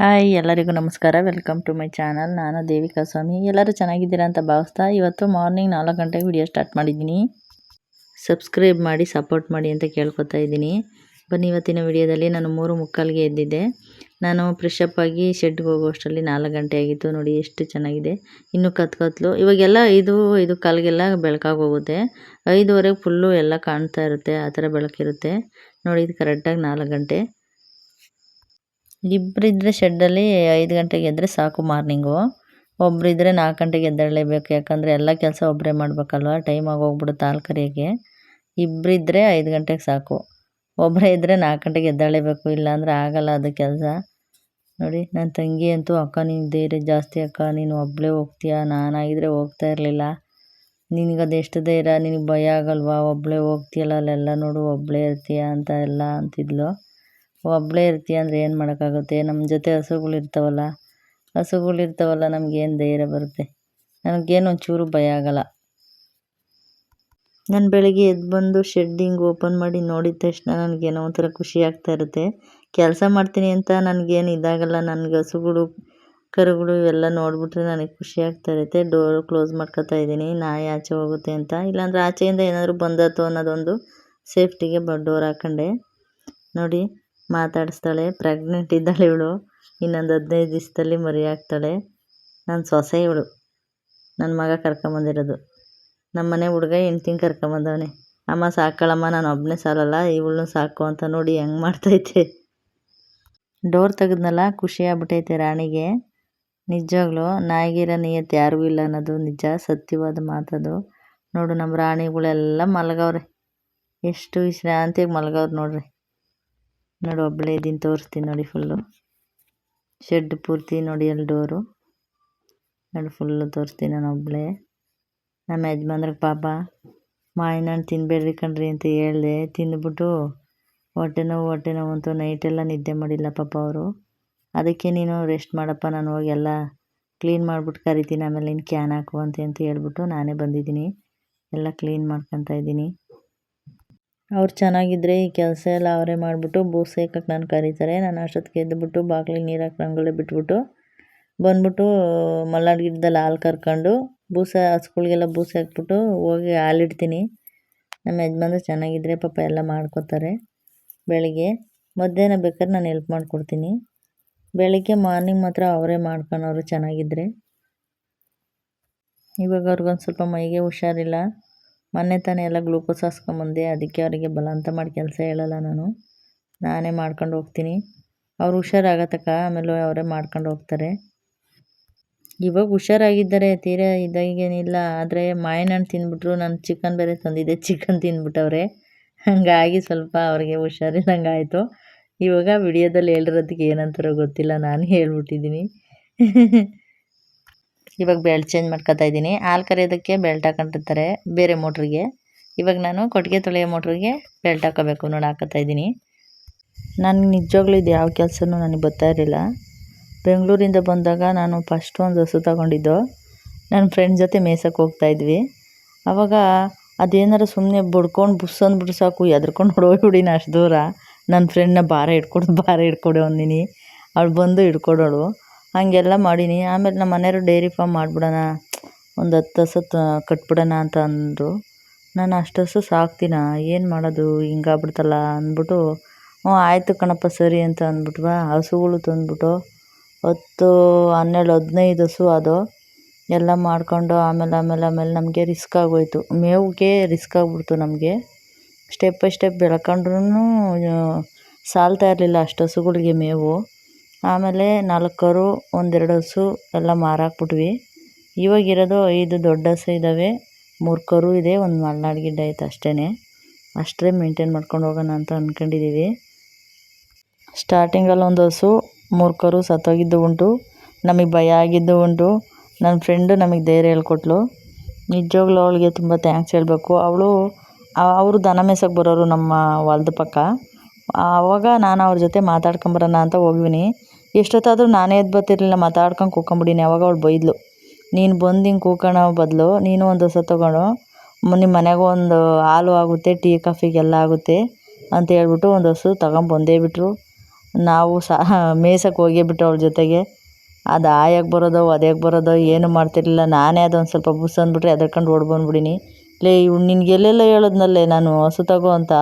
Hi, ಎಲ್ಲರಿಗೂ ನಮಸ್ಕಾರ. Welcome to my channel ನಾನು ದೇವಿಕಾ ಸ್ವಾಮಿ. ಎಲ್ಲರೂ ಚೆನ್ನಾಗಿದ್ದೀರಾ ಅಂತ ಭಾವಿಸ್ತಾ ಇವತ್ತು ಮಾರ್ನಿಂಗ್ ನಾಲ್ಕು ಗಂಟೆಗೆ ವಿಡಿಯೋ ಸ್ಟಾರ್ಟ್ ಮಾಡಿದ್ದೀನಿ. ಸಬ್ಸ್ಕ್ರೈಬ್ ಮಾಡಿ ಸಪೋರ್ಟ್ ಮಾಡಿ ಅಂತ ಕೇಳ್ಕೊತಾ ಇದ್ದೀನಿ. ಬನ್ನಿ, ಇವತ್ತಿನ ವಿಡಿಯೋದಲ್ಲಿ ನಾನು ಮೂರು ಮುಕ್ಕಾಲಿಗೆ ಎದ್ದಿದ್ದೆ. ನಾನು ಫ್ರೆಶಪ್ ಆಗಿ ಶೆಡ್ಗೆ ಹೋಗೋ ಅಷ್ಟರಲ್ಲಿ ನಾಲ್ಕು ಗಂಟೆ ಆಗಿತ್ತು. ನೋಡಿ, ಎಷ್ಟು ಚೆನ್ನಾಗಿದೆ. ಇನ್ನು ಕತ್ಕತ್ಲು. ಇವಾಗೆಲ್ಲ ಐದು ಐದು ಕಾಲಿಗೆಲ್ಲ ಬೆಳಕಾಗಿ ಹೋಗುತ್ತೆ. ಐದುವರೆಗೆ ಫುಲ್ಲು ಎಲ್ಲ ಕಾಣ್ತಾ ಇರುತ್ತೆ. ಆ ಥರ ಬೆಳಕಿರುತ್ತೆ. ನೋಡಿ, ಇದು ಕರೆಕ್ಟಾಗಿ ನಾಲ್ಕು ಗಂಟೆ. ಇಬ್ಬರಿದ್ದರೆ ಶೆಡ್ಡಲ್ಲಿ ಐದು ಗಂಟೆಗೆ ಎದ್ದರೆ ಸಾಕು ಮಾರ್ನಿಂಗು. ಒಬ್ಬರಿದ್ರೆ ನಾಲ್ಕು ಗಂಟೆಗೆ ಎದ್ದೇಳಲೇಬೇಕು, ಯಾಕಂದರೆ ಎಲ್ಲ ಕೆಲಸ ಒಬ್ಬರೇ ಮಾಡಬೇಕಲ್ವ ಟೈಮ್ ಆಗೋಗ್ಬಿಡುತ್ತೆ ಹಾಲು ಕರಿಯೋಕ್ಕೆ ಇಬ್ಬರಿದ್ದರೆ ಐದು ಗಂಟೆಗೆ ಸಾಕು. ಒಬ್ಬರೇ ಇದ್ದರೆ ನಾಲ್ಕು ಗಂಟೆಗೆ ಎದ್ದೇಳಲೇಬೇಕು, ಇಲ್ಲಾಂದರೆ ಆಗಲ್ಲ ಅದು ಕೆಲಸ. ನೋಡಿ ನನ್ನ ತಂಗಿ ಅಂತೂ ಅಕ್ಕ ನೀನು ಧೈರ್ಯ ಜಾಸ್ತಿ ಅಕ್ಕ, ನೀನು ಒಬ್ಬಳೇ ಹೋಗ್ತೀಯಾ? ನಾನಾಗಿದ್ದರೆ ಹೋಗ್ತಾ ಇರಲಿಲ್ಲ. ನಿನಗೆ ಎಷ್ಟು ಧೈರ್ಯ? ನಿನಗೆ ಭಯ ಆಗಲ್ವಾ? ಒಬ್ಬಳೇ ಹೋಗ್ತೀಯಲ್ಲ ಅಲ್ಲೆಲ್ಲ ನೋಡು ಒಬ್ಬಳೇ ಇರ್ತೀಯ ಅಂತ ಎಲ್ಲ ಅಂತಿದ್ಲು. ಒಬ್ಬಳೇ ಇರ್ತೀಯ ಅಂದರೆ ಏನು ಮಾಡೋಕ್ಕಾಗುತ್ತೆ? ನಮ್ಮ ಜೊತೆ ಹಸುಗಳು ಇರ್ತಾವಲ್ಲ ಹಸುಗಳು ಇರ್ತಾವಲ್ಲ ನಮಗೇನು ಧೈರ್ಯ ಬರುತ್ತೆ? ನನಗೇನು ಒಂಚೂರು ಭಯ ಆಗಲ್ಲ. ನಾನು ಬೆಳಗ್ಗೆ ಎದ್ದು ಬಂದು ಶೆಡ್ಡಿಂಗ್ ಓಪನ್ ಮಾಡಿ ನೋಡಿದ ತಕ್ಷಣ ನನಗೇನೋ ಒಂಥರ ಖುಷಿ ಆಗ್ತಾ ಇರುತ್ತೆ. ಕೆಲಸ ಮಾಡ್ತೀನಿ ಅಂತ ನನಗೇನು ಇದಾಗಲ್ಲ, ನನಗೆ ಹಸುಗಳು, ಕರುಗಳು ಇವೆಲ್ಲ ನೋಡಿಬಿಟ್ರೆ ನನಗೆ ಖುಷಿ ಆಗ್ತಾ ಇರುತ್ತೆ. ಡೋರ್ ಕ್ಲೋಸ್ ಮಾಡ್ಕೊತಾ ಇದ್ದೀನಿ. ನಾಯಿ ಆಚೆ ಹೋಗುತ್ತೆ ಅಂತ. ಇಲ್ಲಾಂದ್ರೆ ಆಚೆಯಿಂದ ಏನಾದರೂ ಬಂದತ್ತು ಅನ್ನೋದೊಂದು ಸೇಫ್ಟಿಗೆ ಬ ಡೋರ್ ಹಾಕೊಂಡೆ. ನೋಡಿ. ಮಾತಾಡಿಸ್ತಾಳೆ. ಪ್ರೆಗ್ನೆಂಟ್ ಇದ್ದಾಳೆ ಇವಳು. ಇನ್ನೊಂದು ಹದಿನೈದು ದಿವಸದಲ್ಲಿ ಮರಿ ಹಾಕ್ತಾಳೆ ನನ್ನ ಸೊಸೆ ಇವಳು. ನನ್ನ ಮಗ ಕರ್ಕೊಂಬಂದಿರೋದು. ನಮ್ಮ ಮನೆ ಹುಡುಗ ಹೆಂಡ್ತಿನ ಕರ್ಕೊಂಬಂದವನೆ. ಅಮ್ಮ ಸಾಕಳಮ್ಮ, ನಾನು ಒಬ್ಬನೇ ಸಾಲಲ್ಲ, ಇವಳನ್ನೂ ಸಾಕು ಅಂತ ನೋಡಿ ಹೆಂಗೆ ಮಾಡ್ತೈತೆ. ಡೋರ್ ತೆಗೆದ್ನಲ್ಲ, ಖುಷಿ ಆಗ್ಬಿಟ್ಟೈತೆ ರಾಣಿಗೆ. ನಿಜವಾಗ್ಲೂ ನಾಯಿಗಿರೋ ನಿಯತ್ತು ಯಾರಿಗೂ ಇಲ್ಲ ಅನ್ನೋದು ನಿಜ, ಸತ್ಯವಾದ ಮಾತದು. ನೋಡು ನಮ್ಮ ರಾಣಿಗಳೆಲ್ಲ ಮಲಗವ್ರೆ. ಎಷ್ಟು ವಿಶ್ರಾಂತಿಯಾಗಿ ಮಲಗವ್ರು ನೋಡ್ರಿ. ನೋಡಿ ಒಬ್ಬಳೇ ಇದ್ದೀನಿ, ತೋರಿಸ್ತೀನಿ ನೋಡಿ ಫುಲ್ಲು ಶೆಡ್ ಪೂರ್ತಿ ನೋಡಿ ಅಲ್ಲಿ ಡೋರು ನೋಡಿ ಫುಲ್ಲು ತೋರಿಸ್ತೀನಿ ನಾನು ಒಬ್ಬಳೇ ನಮ್ಮ ಯಜಮಾನ್ರಿಗೆ ಪಾಪ. ಮಾವಿನ ತಿನ್ನಬೇಡ್ರಿ ಕಣ್ರಿ ಅಂತ ಹೇಳಿದೆ. ತಿಂದ್ಬಿಟ್ಟು ಹೊಟ್ಟೆ ನೋವು ಹೊಟ್ಟೆ ನೋವು ಅಂತ ನೈಟೆಲ್ಲ ನಿದ್ದೆ ಮಾಡಿಲ್ಲ ಪಾಪ ಅವರು. ಅದಕ್ಕೆ ನೀನು ರೆಸ್ಟ್ ಮಾಡಪ್ಪ, ನಾನು ಹೋಗಿ ಎಲ್ಲ ಕ್ಲೀನ್ ಮಾಡಿಬಿಟ್ಟು ಕರಿತೀನಿ, ಆಮೇಲೆ ನೀನು ಕ್ಯಾನ್ ಹಾಕು ಅಂತ ಅಂತ ಹೇಳ್ಬಿಟ್ಟು ನಾನೇ ಬಂದಿದ್ದೀನಿ. ಎಲ್ಲ ಕ್ಲೀನ್ ಮಾಡ್ಕೊತಾ ಇದ್ದೀನಿ. ಅವ್ರು ಚೆನ್ನಾಗಿದ್ದರೆ ಈ ಕೆಲಸ ಎಲ್ಲ ಅವರೇ ಮಾಡಿಬಿಟ್ಟು ಬೂಸು ಸೇಕಕ್ಕೆ ನಾನು ಕರೀತಾರೆ. ನಾನು ಅಷ್ಟೊತ್ತಿಗೆ ಎದ್ದುಬಿಟ್ಟು ಬಾಗಿಲಿಗೆ ನೀರು ಹಾಕಿ ರಂಗೋಲಿ ಬಿಟ್ಬಿಟ್ಟು ಬಂದ್ಬಿಟ್ಟು ಮಲ್ನಾಡು ಗಿಡದಲ್ಲಿ ಹಾಲು ಕರ್ಕೊಂಡು ಬೂಸ ಹಸುಗಳಿಗೆಲ್ಲ ಬೂಸ ಹಾಕ್ಬಿಟ್ಟು ಹೋಗಿ ಹಾಲಿಡ್ತೀನಿ ನಮ್ಮ ಯಜಮಾನ್ರು ಚೆನ್ನಾಗಿದ್ದರೆ ಪಾಪ ಎಲ್ಲ ಮಾಡ್ಕೊತಾರೆ ಬೆಳಿಗ್ಗೆ. ಮಧ್ಯಾಹ್ನ ಬೇಕಾದ್ರೆ ನಾನು ಹೆಲ್ಪ್ ಮಾಡಿಕೊಡ್ತೀನಿ. ಬೆಳಿಗ್ಗೆ ಮಾರ್ನಿಂಗ್ ಮಾತ್ರ ಅವರೇ ಮಾಡ್ಕೊಳೋರು ಚೆನ್ನಾಗಿದ್ದರೆ ಇವಾಗ ಅವ್ರಿಗೊಂದು ಸ್ವಲ್ಪ ಮೈಗೆ ಹುಷಾರಿಲ್ಲ. ಮೊನ್ನೆ ತಾನೇ ಎಲ್ಲ ಗ್ಲೂಕೋಸ್ ಹಾಸ್ಕೊಂಬಂದೆ, ಅದಕ್ಕೆ ಅವರಿಗೆ ಬಲವಂತ ಮಾಡಿ ಕೆಲಸ ಹೇಳಲ್ಲ ನಾನು. ನಾನೇ ಮಾಡ್ಕೊಂಡು ಹೋಗ್ತೀನಿ. ಅವ್ರು ಹುಷಾರಾಗತ್ತಕ್ಕ ಆಮೇಲೆ ಅವರೇ ಮಾಡ್ಕೊಂಡು ಹೋಗ್ತಾರೆ. ಇವಾಗ ಹುಷಾರಾಗಿದ್ದಾರೆ, ತೀರಾ ಇದಾಗೇನಿಲ್ಲ ಆದರೆ ಮಾಯನ ಹಣ್ಣು ತಿಂದ್ಬಿಟ್ರು ನಾನು ಚಿಕನ್ ಬೇರೆ ತಂದಿದ್ದೆ ಚಿಕನ್ ತಿಂದ್ಬಿಟ್ಟವ್ರೆ ಹಾಗಾಗಿ ಸ್ವಲ್ಪ ಅವ್ರಿಗೆ ಹುಷಾರಿಲ್ಲಂಗೆ ಆಯಿತು. ಇವಾಗ ವಿಡಿಯೋದಲ್ಲಿ ಹೇಳಿರೋದಕ್ಕೆ ಏನಂತಾರೋ ಗೊತ್ತಿಲ್ಲ, ನಾನು ಹೇಳ್ಬಿಟ್ಟಿದ್ದೀನಿ. ಇವಾಗ ಬೆಲ್ಟ್ ಚೇಂಜ್ ಮಾಡ್ಕೊತಾ ಇದ್ದೀನಿ. ಹಾಲು ಕರೆಯೋದಕ್ಕೆ ಬೆಲ್ಟ್ ಹಾಕೊಂಡಿರ್ತಾರೆ ಬೇರೆ ಮೋಟ್ರಿಗೆ. ಇವಾಗ ನಾನು ಕೊಟ್ಟಿಗೆ ತೊಳೆಯೋ ಮೋಟ್ರಿಗೆ ಬೆಲ್ಟ್ ಹಾಕೋಬೇಕು ನೋಡಿ ಹಾಕೋತಾ ಇದ್ದೀನಿ. ನನಗೆ ನಿಜವಾಗ್ಲೂ ಇದು ಯಾವ ಕೆಲಸನೂ ನನಗೆ ಬರ್ತಾ ಇರಲಿಲ್ಲ. ಬೆಂಗಳೂರಿಂದ ಬಂದಾಗ ನಾನು ಫಸ್ಟ್ ಒಂದು ಹಸು ತಗೊಂಡಿದ್ದು. ನನ್ನ ಫ್ರೆಂಡ್ ಜೊತೆ ಮೇಯ್ಸೋಕೆ ಹೋಗ್ತಾಯಿದ್ವಿ ಆವಾಗ ಅದೇನಾರು ಸುಮ್ಮನೆ ಬಡ್ಕೊಂಡು ಬುಸ್ ಅಂದ್ಬಿಟ್ಟು ಸಾಕು, ಎದ್ರುಕೊಂಡು ಹೊಡೋಗ್ಬಿಡಿನ ಅಷ್ಟು ದೂರ. ನನ್ನ ಫ್ರೆಂಡ್ನ ಭಾರ ಹಿಡ್ಕೊಡು ಭಾರ ಹಿಡ್ಕೊಡು ಅಂದಿನಿ. ಅವಳು ಬಂದು ಹಿಡ್ಕೊಡೋಳು. ಹಾಗೆಲ್ಲ ಮಾಡೀನಿ. ಆಮೇಲೆ ನಮ್ಮ ಮನೆಯವರು ಡೈರಿ ಫಾರ್ಮ್ ಮಾಡಿಬಿಡೋಣ, ಒಂದು ಹತ್ತು ಹಸು ಕಟ್ಬಿಡೋಣ ಅಂತ ಅಂದರು. ನಾನು ಅಷ್ಟು ಹಸು ಸಾಕ್ತೀನಾ? ಏನು ಮಾಡೋದು? ಹಿಂಗಾಗ್ಬಿಡ್ತಲ್ಲ ಅಂದ್ಬಿಟ್ಟು, ಹ್ಞೂ, ಆಯಿತು ಕಣಪ್ಪ, ಸರಿ ಅಂತ ಅಂದ್ಬಿಟ್ವಾ. ಹಸುಗಳು ತಂದ್ಬಿಟ್ಟು, ಹತ್ತು, ಹನ್ನೆರಡು, ಹದಿನೈದು ಹಸು ಅದು, ಎಲ್ಲ ಮಾಡ್ಕೊಂಡು ಆಮೇಲೆ ಆಮೇಲೆ ಆಮೇಲೆ ನಮಗೆ ರಿಸ್ಕ್ ಆಗೋಯ್ತು. ಮೇವಿಗೆ ರಿಸ್ಕ್ ಆಗ್ಬಿಡ್ತು ನಮಗೆ. ಸ್ಟೆಪ್ ಬೈ ಸ್ಟೆಪ್ ಬೆಳ್ಕೊಂಡ್ರೂ ಸಾಲ್ತಾ ಇರಲಿಲ್ಲ ಅಷ್ಟು ಹಸುಗಳಿಗೆ ಮೇವು. ಆಮೇಲೆ ನಾಲ್ಕರು ಕರು ಒಂದೆರಡು ಹಸು ಎಲ್ಲ ಮಾರಾಕ್ಬಿಟ್ವಿ. ಇವಾಗಿರೋದು ಐದು ದೊಡ್ಡ ಹಸು ಇದ್ದಾವೆ ಮೂರು ಕರು ಇದೆ, ಒಂದು ಮಲ್ನಾಡು ಗಿಡ್ಡ ಐತೆ ಅಷ್ಟೇ ಅಷ್ಟೇ ಮೇಂಟೈನ್ ಮಾಡ್ಕೊಂಡು ಹೋಗೋಣ ಅಂತ ಅಂದ್ಕೊಂಡಿದ್ದೀವಿ ಸ್ಟಾರ್ಟಿಂಗಲ್ಲಿ ಒಂದು ಹಸು ಮೂರು ಕರು ಸತ್ತೋಗಿದ್ದು ಉಂಟು. ನಮಗೆ ಭಯ ಆಗಿದ್ದು ಉಂಟು. ನನ್ನ ಫ್ರೆಂಡು ನಮಗೆ ಧೈರ್ಯ ಹೇಳ್ಕೊಟ್ಲು. ನಿಜವಾಗ್ಲೂ ಅವಳಿಗೆ ತುಂಬ ಥ್ಯಾಂಕ್ಸ್ ಹೇಳಬೇಕು. ಅವಳು ಅವರು ದನ ಮೇಸಕ್ಕೆ ಬರೋರು ನಮ್ಮ ಹೊಲ್ದ ಪಕ್ಕ. ಆವಾಗ ನಾನು ಅವ್ರ ಜೊತೆ ಮಾತಾಡ್ಕೊಂಬರೋಣ ಅಂತ ಹೋಗ್ವಿನಿ. ಎಷ್ಟೊತ್ತಾದರೂ ನಾನೇ ಎದ್ದು ಬರ್ತಿರ್ಲಿಲ್ಲ, ಮಾತಾಡ್ಕೊಂಡು ಕೂತ್ಕೊಂಬಿಡೀನಿ ಅವಾಗ ಅವಳು ಬೈದ್ಲು, ನೀನು ಬಂದು ಹಿಂಗೆ ಕೂತ್ಕೊಳ್ಳೋ ಬದಲು, ನೀನು ಒಂದು ಹೊಸ ತೊಗೊಂಡು ನಿಮ್ಮ ಮನೆಗೆ ಒಂದು ಹಾಲು ಆಗುತ್ತೆ, ಟೀ ಕಾಫಿಗೆಲ್ಲ ಆಗುತ್ತೆ ಅಂತ ಹೇಳ್ಬಿಟ್ಟು ಒಂದು ಹಸು ತಗೊಂಬಂದೇ ಬಿಟ್ಟರು ನಾವು ಸಹ ಮೇಸಕ್ಕೆ ಹೋಗೇ ಬಿಟ್ಟು ಅವ್ಳ ಜೊತೆಗೆ. ಅದು ಆಯಾಗಿ ಬರೋದೋ, ಒದ್ಯಾಗೆ ಬರೋದೋ, ಏನು ಮಾಡ್ತಿರ್ಲಿಲ್ಲ. ನಾನೇ ಅದೊಂದು ಸ್ವಲ್ಪ ಬುಸ್ ಅಂದ್ಬಿಟ್ರೆ ಹೆದರ್ಕೊಂಡು ಓಡಿ ಬಂದ್ಬಿಡೀನಿ. ಲೇ ಇವ್ ನಿನಗೆ ಎಲ್ಲೆಲ್ಲ ಹೇಳಿದ್ನಲ್ಲೇ, ನಾನು ಹಸು ತಗೋ ಅಂತ?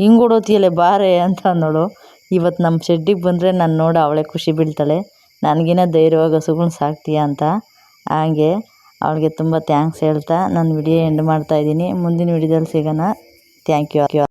ಹಿಂಗೆ ಓಡೋಗ್ತೀಯಲ್ಲೇ ಬಾರೇ ಅಂತ ಅನ್ನೋಳು ಇವತ್ತು ನಮ್ಮ ಶೆಡ್ಡಿಗೆ ಬಂದರೆ ನಾನು ನೋಡಿ ಅವಳೇ ಖುಷಿ ಬೀಳ್ತಾಳೆ. ನನಗಿನ್ನ ಧೈರ್ಯವಾಗಿ ಹಸುಗಳ್ನ ಸಾಕ್ತೀಯ ಅಂತ. ಹಾಗೆ ಅವಳಿಗೆ ತುಂಬ ಥ್ಯಾಂಕ್ಸ್ ಹೇಳ್ತಾ, ನಾನು ವಿಡಿಯೋ ಎಂಡ್ ಮಾಡ್ತಾಯಿದ್ದೀನಿ ಮುಂದಿನ ವಿಡಿಯೋದಲ್ಲಿ ಸಿಗೋಣ. Thank you